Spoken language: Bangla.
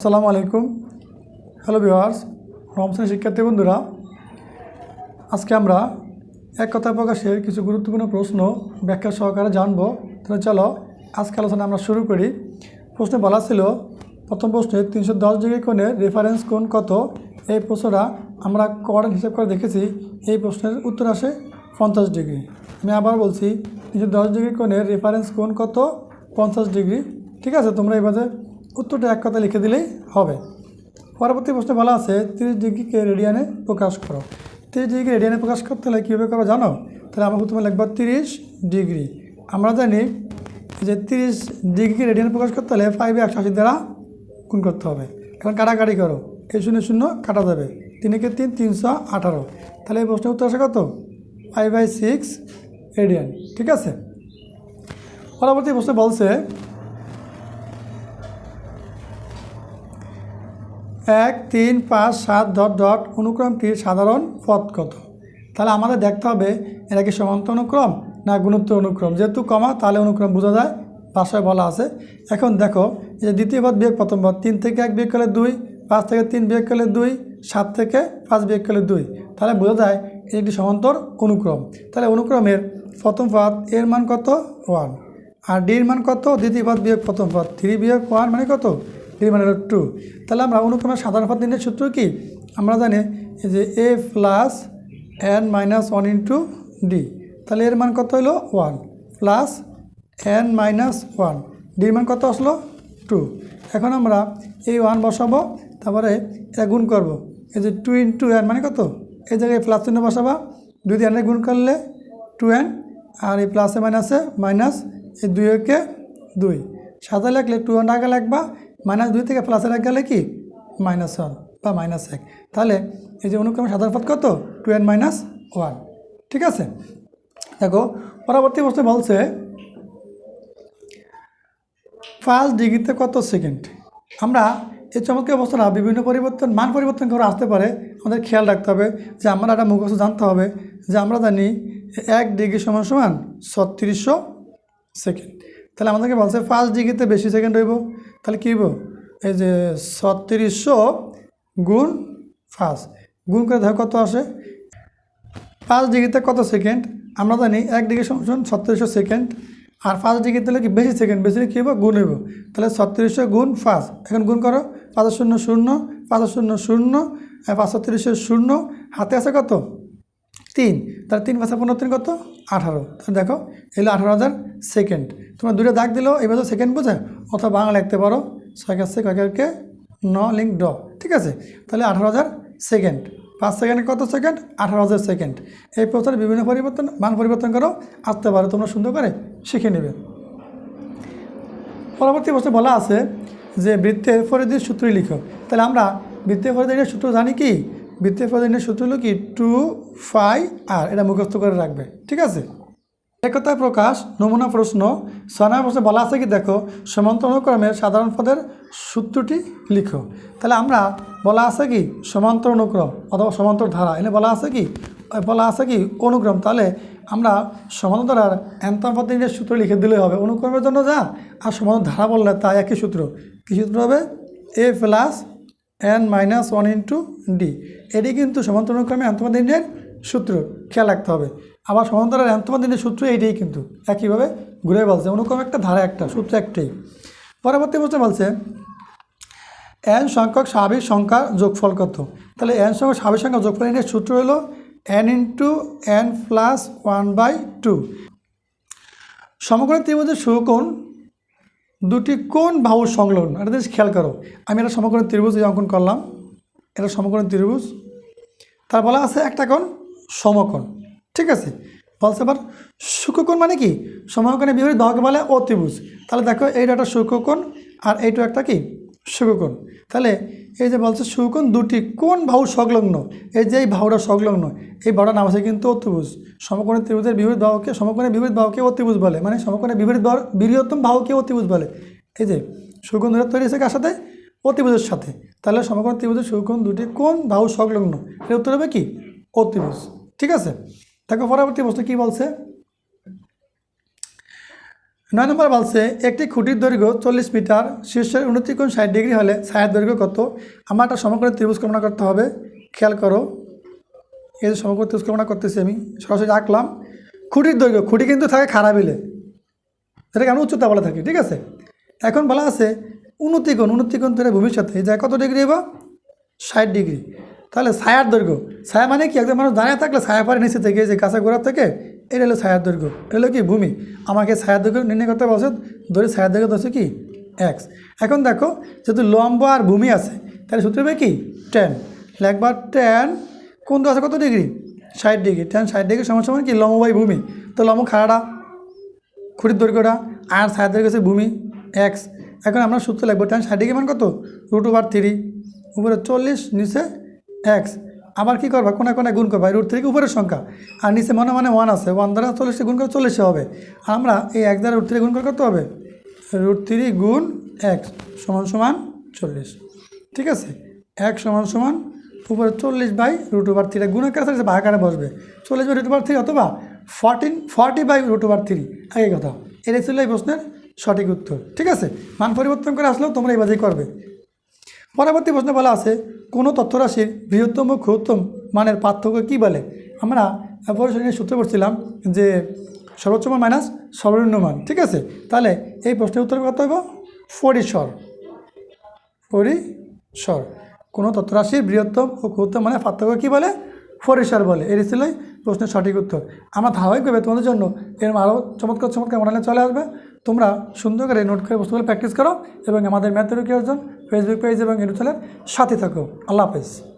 আসসালামু আলাইকুম। হ্যালো ভিওয়ার্স রমসান শিক্ষার্থী বন্ধুরা, আজকে আমরা এক কথা প্রকাশের কিছু গুরুত্বপূর্ণ প্রশ্ন ব্যাখ্যা সহকারে জানব। তাহলে চলো, আজকে আলোচনা আমরা শুরু করি। প্রশ্নে বলা ছিল, প্রথম প্রশ্নে তিনশো দশ ডিগ্রি কোণের রেফারেন্স কোণ কত? এই প্রশ্নটা আমরা কোয়ারেন্ট হিসেব করে দেখেছি, এই প্রশ্নের উত্তর আসে পঞ্চাশ ডিগ্রি। আমি আবার বলছি, তিনশো দশ ডিগ্রি কোণের রেফারেন্স কোণ কত? পঞ্চাশ ডিগ্রি। ঠিক আছে, তোমরা এবারে উত্তরটা এক কথা লিখে দিলেই হবে। পরবর্তী প্রশ্নে বলা আছে, তিরিশ ডিগ্রিকে রেডিয়ানে প্রকাশ করো। তিরিশ ডিগ্রি রেডিয়ানে প্রকাশ করতে হলে কীভাবে করব জানো? তাহলে আমরা প্রথমে লিখব তিরিশ ডিগ্রি। আমরা জানি যে তিরিশ ডিগ্রিকে রেডিয়ানে প্রকাশ করতে হলে ফাইভে একশো আশি দ্বারা গুণ করতে হবে। এখন কাটাকাটি করো। এই শূন্য শূন্য কাটা যাবে। তিনকে তিন, তিনশো আঠারো। তাহলে এই প্রশ্নের উত্তর আসে কত? Five by six radian. ঠিক আছে? পরবর্তী প্রশ্নে বলছে এক, তিন, পাঁচ, সাত, ডট ডট, অনুক্রমটির সাধারণ পথ কত? তাহলে আমাদের দেখতে হবে, এটা কি সমান্তর অনুক্রম না গুণোত্তর অনুক্রম? যেহেতু কমা, তাহলে অনুক্রম বোঝা যায়, ভাষায় বলা আছে। এখন দেখো যে দ্বিতীয় পদ বিয়োগ প্রথম পদ, তিন থেকে এক বিয়োগ করলে দুই, পাঁচ থেকে তিন বিয়োগ করলে দুই, সাত থেকে পাঁচ বিয়োগ করলে দুই। তাহলে বোঝা যায়, এটি একটি সমান্তর অনুক্রম। তাহলে অনুক্রমের প্রথম পদ এর মান কত? ওয়ান। আর ডির মান কত? দ্বিতীয় পদ বিয়োগ প্রথম পদ। থ্রি বিয়োগ ওয়ান মানে কত? মানে হলো টু তাহলে আমরা অনুক্রমের সাধারণ পদ নির্ণয়ের সূত্র কি? আমরা জানি যে a plus n minus one into d তাহলে এর মান কত হলো one plus n minus one ডির মান কত আসলো? টু এখন আমরা এই ওয়ান বসাবো, তারপরে এটা গুণ করব। এই যে টু ইন্টু এন মানে কত? এই জায়গায় প্লাস চিহ্ন বসাবা। দুই এনে গুণ করলে টু এন আর এই প্লাসে মাইনাসে মাইনাস এই দুই একে দুই। সাদা লাগলে টু এন আগে লাগবা মাইনাস দুই থেকে প্লাসের এক গেলে কি? মাইনাস ওয়ান বা মাইনাস এক। তাহলে এই যে অনুক্রমে সাধারণ পদ কত? টু এন মাইনাস ওয়ান ঠিক আছে? দেখো, পরবর্তী প্রশ্নে বলছে ফার্স্ট ডিগ্রিতে কত সেকেন্ড আমরা এই চমৎকার অবস্থাটা বিভিন্ন পরিবর্তন, মান পরিবর্তন করে আসতে পারে। আমাদের খেয়াল রাখতে হবে যে আমরা একটা মুখস্থ জানতে হবে যে আমরা জানি এক ডিগ্রি সমান সমান ছত্রিশশো সেকেন্ড তাহলে আমাদেরকে বলছে, ফার্স্ট ডিগ্রিতে বেশি সেকেন্ড হইব। তাহলে কী হইব? এই যে ছত্রিশশো গুণ ফার্স্ট। গুণ করে দেখো কত আসে? পাঁচ ডিগ্রিতে কত সেকেন্ড আমরা জানি এক ডিগ্রি সমান ছত্রিশশো সেকেন্ড আর পাঁচ ডিগ্রিতে হলে কি বেশি সেকেন্ড বেশি কী হব গুণ হইব। তাহলে ছত্রিশশো গুণ পাঁচ এখন গুণ করো। পাঁচ শূন্য শূন্য পাঁচ শূন্য শূন্য পাঁচ ছত্রিশশো শূন্য। হাতে আছে কত? তিন তার তিন পাঁচা পনেরো তিন কত? আঠারো। তাহলে দেখো এলো আঠারো হাজার সেকেন্ড তোমরা দুটো দাগ দিলেও এবার তো সেকেন্ড বোঝে, অথবা বাংলা লিখতে পারো। ছয় কাছে কয়েককে ন, লিঙ্ক, ড। ঠিক আছে? তাহলে আঠারো হাজার সেকেন্ড পাঁচ সেকেন্ডে কত সেকেন্ড আঠারো হাজার সেকেন্ড এই প্রচারে বিভিন্ন পরিবর্তন, মান পরিবর্তন করো। আসতে পারো, তোমরা সুন্দর করে শিখে নেবে। পরবর্তী প্রশ্নে বলা আছে যে বৃত্তের ফরিদির সূত্রই লিখো। তাহলে আমরা বৃত্তের ফরিদিনের সূত্র জানি কি? বৃত্তের ফরিদিনের সূত্র হলো কি? টু ফাই আর এটা মুখস্থ করে রাখবে, ঠিক আছে? একতা প্রকাশ, নমুনা প্রশ্ন সনায় প্রশ্নে বলা আছে কি? দেখো সমান্তর অনুক্রমের সাধারণ পদের সূত্রটি লিখো। তাহলে আমরা বলা আছে কি? সমান্তর অনুক্রম অথবা সমান্তর ধারা, এনে বলা আছে কি? বলা আছে কি? অনুক্রম। তাহলে আমরা সমান্তর পদ্ধতির সূত্র লিখে দিলে হবে অনুক্রমের জন্য যা? আর সমান্তর ধারা বললে তা একই সূত্র। কী সূত্র হবে? A plus n minus one into d এটি কিন্তু সমান্তর অনুক্রমে অ্যান্তমাদিনের সূত্র। খেয়াল রাখতে হবে। আবার সমান্তরাল অ্যান্তমাদিনের সূত্র এইটাই কিন্তু। একইভাবে ঘুরে বলছে, অনুক্রম একটা ধারা একটা, সূত্র একটাই। পরবর্তী প্রশ্ন বলছে এন সংখ্যক স্বাভাবিক সংখ্যার যোগফল কত? তাহলে এন সংখ্যক স্বাভাবিক সংখ্যার যোগফল এর সূত্র হলো n into n plus one by two সমকোণী ত্রিভুজের সুকোণ দুটি কোন বাহু সংলগ্ন। এটা জিনিস খেয়াল করো। আমি এটা সমকরণ ত্রিভুজ অঙ্কন করলাম। এটা সমকোণ ত্রিভুজ। তার বলা আছে একটা কোণ সমকোণ। ঠিক আছে? বলছে আবার সুখকোণ মানে কি? সমকোণে বিপরীত বাহুকে বলে অতিভুজ তাহলে দেখো এইটা একটা সুখকোণ আর এইটা একটা কি? সুখকোণ তাহলে এই যে বলছে সুখকোণ দুটি, কোন বাহু সংলগ্ন? এই যে এই বাহুটা সংলগ্ন, এই বাহুটার নাম আছে কিন্তু অতিভুজ সমকোণের ত্রিভুজের বিপরীত বাহুকে, সমকোণের বিপরীত বাহুকে অতিভুজ বলে। মানে সমকোণের বিপরীত বাহু, বৃহত্তম বাহুকে অতিভুজ বলে। এই যে সুকোণ দুটো তৈরি হয়েছে কার সাথে? অতিভুজের সাথে। তাহলে সমকোণ ত্রিভুজের সুকোণ দুটি কোন বাহু সংলগ্ন? এর উত্তর হবে কি? অতিভুজ ঠিক আছে? দেখো পরবর্তী প্রশ্ন কী বলছে? নয় নম্বর বলছে একটি খুঁটির দৈর্ঘ্য চল্লিশ মিটার, শীর্ষের উন্নতি কোণ ষাট ডিগ্রি হলে ছায়ার দৈর্ঘ্য কত? আমার একটা সমকোণী ত্রিভুজ কল্পনা করতে হবে। খেয়াল করো। এই যে সমকোণ ত্রিভুজ কল্পনা করতেছি আমি, সরাসরি আঁকলাম। খুঁটির দৈর্ঘ্য, খুঁটি কিন্তু থাকে খারাপিলে যেটাকে আমি উচ্চতা বলে থাকি, ঠিক আছে? এখন বলা আছে উন্নতিকোণ উন্নতিকোণ থেকে ভবিষ্যতে এই যায় কত ডিগ্রি বা ষাট ডিগ্রি। তাহলে ছায়ার দৈর্ঘ্য, ছায়া মানে কি? একদম মানুষ দাঁড়িয়ে থাকলে ছায়া পারে নিচে থেকে যে গাছের গোড়া থেকে এটা হলো ছায়ার দৈর্ঘ্য। এটা হলো কি? ভূমি। আমাকে ছায়ার দৈর্ঘ্য নির্ণয় করতে বলছে ধরে ছায়ার দৈর্ঘ্য ধরছে কি? এক্স এখন দেখো, যেহেতু লম্ব আর ভূমি আছে, তাহলে সূত্র হবে কি? টেন একবার টেন কোন আছে কত ডিগ্রি? ষাট ডিগ্রি। টেন ষাট ডিগ্রি সমান সমান কি? লম্ব বাই ভূমি। তো লম্ব খাড়াটা খুঁটির দৈর্ঘ্যটা, আর ছায়ার দৈর্ঘ্য হচ্ছে ভূমি এক্স এখন আমরা সূত্র লাগবো টেন ষাট ডিগ্রি মান কত? রুট ওভার থ্রি উপরে চল্লিশ, নিচে এক্স আবার কী করবা? কোনায় কোনায় গুণ করবা? রুট থ্রি উপরের সংখ্যা। আর নিচে মনে মনে ওয়ান আছে। ওয়ান দ্বারা চল্লিশে গুণ করে চল্লিশে হবে। আমরা এই এক দ্বারা রুট থ্রি গুণ করে করতে হবে? রুট থ্রি গুণ এক সমান সমান চল্লিশ। ঠিক আছে? এক সমান সমান উপরে চল্লিশ বাই রুট ওভার থ্রি গুণের কাছে ভাগাকারে বসবে। চল্লিশ বাই রুট ওভার থ্রি অথবা fourteen forty by root over three একই কথা। এটাই ছিল এই প্রশ্নের সঠিক উত্তর। ঠিক আছে? মান পরিবর্তন করে আসলেও তোমরা এই বাজেই করবে। পরবর্তী প্রশ্নে বলা আছে, কোনো তথ্যরাশির বৃহত্তম ও ক্ষুদ্রতম মানের পার্থক্য কী বলে? আমরা পরিসরের সূত্র পড়ছিলাম যে সর্বোচ্চ মান মাইনাস সর্বনিম্ন মান, ঠিক আছে? তাহলে এই প্রশ্নের উত্তর কত হইব? পরিসর। পরিসর। কোনো তথ্যরাশির বৃহত্তম ও ক্ষুদ্রতম মানে পার্থক্য কী বলে? পরিসর বলে। এর ছিল প্রশ্নের সঠিক উত্তর। আমরা ধারাবাহিকভাবে তোমাদের জন্য এর আরও চমৎকার চমৎকার মডেলে চলে আসবে। তোমরা সুন্দর করে নোট করে বস্তুগুলো প্র্যাকটিস করো এবং আমাদের ম্যাথেরও কি অর্জন ফেসবুক পেজ এবং ইউটিউব চ্যানেল সাথে থাকো আল্লাহ হাফেজ।